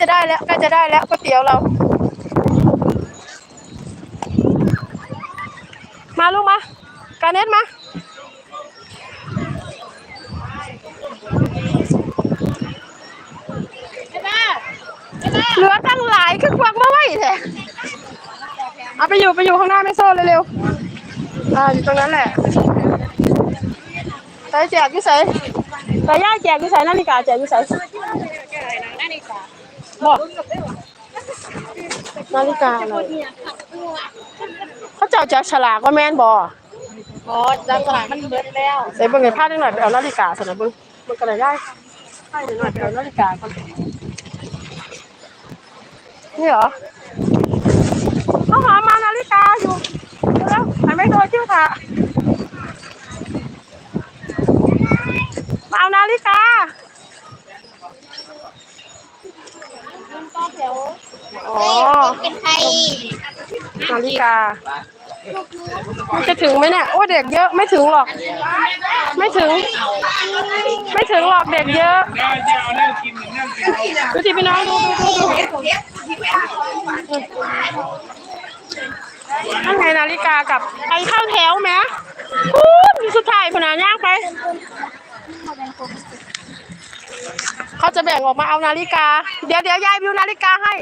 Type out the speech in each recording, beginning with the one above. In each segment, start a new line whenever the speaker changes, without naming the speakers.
จะได้แล้วใกล้จะได้แล้วก๋วยเตี๋ยวเรา มาลูกมา การเน็ตมาเหลือตั้งหลายคือควักมาไว้แท้เอาไปอยู่ไปอยู่ข้างหน้าไม่โซ่เร็วๆอ่าอยู่ตรงนั้นแหละใส่แจกที่ใส่ใส่ย่าแจกที่ใส่นาฬิกาแจกที่ใส่ บอกนาฬิกาอะไรเขาเจ้าจับฉลากว่าแม่นบอ
อ๋อจับสลากมันเบิดแล้ว
ใส่เบิ่งให้พลาดหน่อยไปเอานาฬิกาสนะเบิ่งเบิ่งกันเลยได้ให้หน่อยไปเอานาฬิกาก่อนนี่เหรอเขาหามานาฬิกาอยู่แล้วหันไม่โดนชื่อค่ะมาเอานาฬิกา
ต่อแถว
อ๋อ
เป็นไทย
นาฬิกา มันจะถึงไหมเนี่ย โอ้เด็กเยอะไม่ถึงหรอก ไม่ถึง ไม่ถึงหรอกเด็กเยอะดูสิพี่น้องดูดูดูดูนั่นไงนาฬิกากับไปเข้าแถวไหมพูดอยู่สุดท้ายพนาย่างไป เขาจะแบ่งออกมาเอานาฬิกา เดี๋ยวเดี๋ยวยายบิวนาฬิกาให้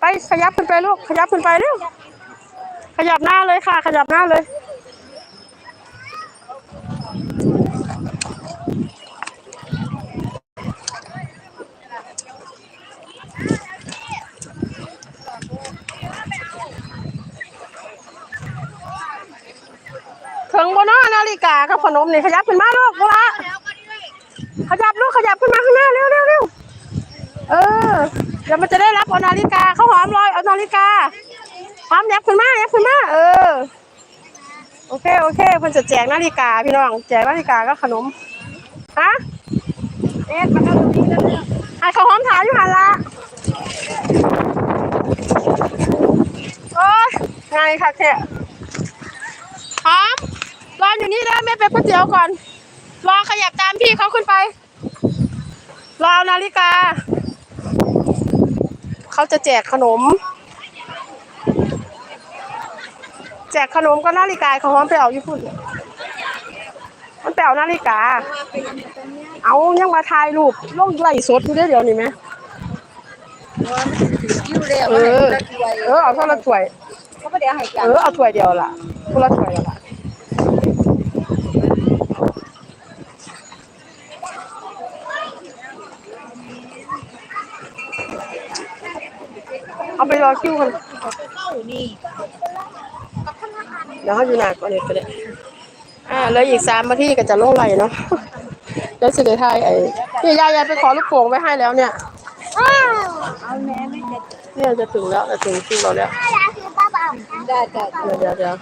ไปขยับขึ้นไปลูก ขยับขึ้นไปเร็วขยับหน้าเลยค่ะ ขยับหน้าเลย ถึงบนน้อนาฬิกากับขนมนี่ขยับขึ้นมาลูกบุระขยับลูกขยับขึ้นมาข้างหน้าเร็วเร็วเร็วเออเดี๋ยวมันจะได้รับอนาฬิกาเขาหอมลอยเอานาฬิกาหอมยับขึ้นมายับขึ้นมาเออโอเคโอเคเพิ่นจะแจกนาฬิกาพี่น้องแจกนาฬิกาก็ขนมฮะ
เอ๊ะมันก็ตรงนี้แล้วเนี่ย
ให้เขาหอมถ่ามอยู่หันละโอ้ยไงค่ะแค่หอม รออยู่นี่นะแม่ไปก๋วยเตี๋ยวก่อน รอขยับตามพี่เขาขึ้นไป รอเอานาฬิกา เขาจะแจกขนม แจกขนมก็นาฬิกาเขาพร้อมไปเอาอยู่พุ่นมันไปเอานาฬิกา เอายังมาถ่ายรูปลงไล่สดอยู่เด้อเดี๋ยวนี้ไหม
อยู่แล้ว
เออเออเอาเท่าละถ้วย
เขาก็เดี๋ยวให้จั
เอบอเอาถ้วยเดียวล่ะคนละถ้วยแล้วล่ะ เอาไปรอคิวกัน
เข้านี่
เดี๋ยวเขาอยู่หนาก่อนเลยก็ได้อ่าแล้วอีกสามนาทีก็จะลงไหลเนาะแล้วสิเดทายไอ้นี่ยายยายไปขอลูกโป่งไว้ให้แล้วเนี่ย
เอาแม่ไม่เด็ด
เนี่ยจะถึงแล้วจะถึงคิวเราแล้ว
ได้ได้
เดี๋ยวเดี๋ยวเดี๋ยว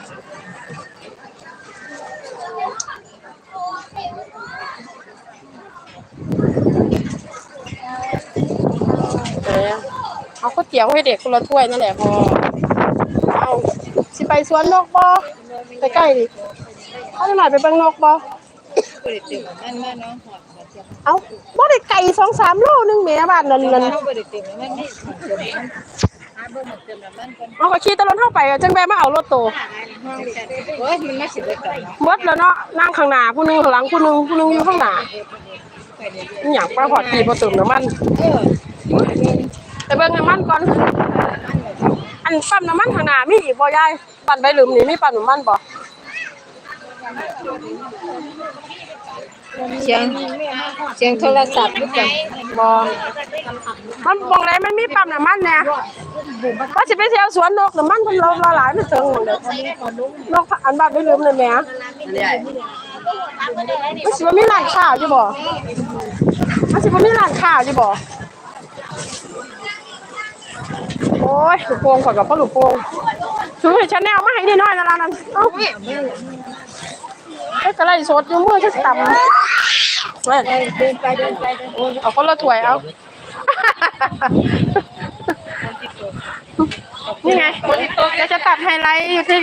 ไหนอะเอาก๋วยเตี๋ยวให้เด็กคนละถ้วยนั่นแหละพอเอาสิไปสวนนกบ่ไปใกล้ดิเขาจะหน่อยไปเบิ่งนกบ่
บริติมนั่นมาเนาะ
เอาบ่ได้ไก่สองสามโลนึงแหม่บ้านนั่นนั่น
เข้าบริติมมันนี่เติมมันหาเบอร์หมดเติมมันก่อน
เอาก็ขี่ตะลนเข้าไปอะจังแบมาเอารถโต
โอ้ยมันไม่สิบเลยก่อนเนาะ
หมดแล้วเนาะนั่งข้างหน้าผู้หนึงข้างหลังผู้หนึงผู้หนึงอยู่ข้างหน้าอหย่างปลาหอดขี่บ่เติมน้ำมัน
เออ
ไปเบิ่งน้ำมันก่อน อันปั๊มน้ำมันข้างหน้ามีอีกบ่ยายปั่นไปหลืมนี่มีปั๊มน้ำมันบ่
เสียงเสียงโทรศัพท์ด้วยกัน
บ่มันบ่งไหนมันมีปั๊มน้ำมันแหน่ว่าสิไปเที่ยวสวนนกน้ำมันเพิ่นเราหลายมันถึงหมดเลยนกอันบ้านไปลืมเลยแหม่มันสิบ่มีร้านค้าอยู่บ่มันสิบ่มีร้านค้าอยู่บ่ โอ้ยลูกโป่งข่อกับพ่อลูกโป่งซื้อให้ฉันแนวมาให้นิดหน่อยนะล่ะนั่นเอ้าเอ้ยกระไรสดอยู่มือจะต่ำเว้ย
เดินไปเดินไปเดิน
เอาคนละถ้วยเอา นี่ไงเดี๋ยวจะตัดไฮไลท์อยู่ที่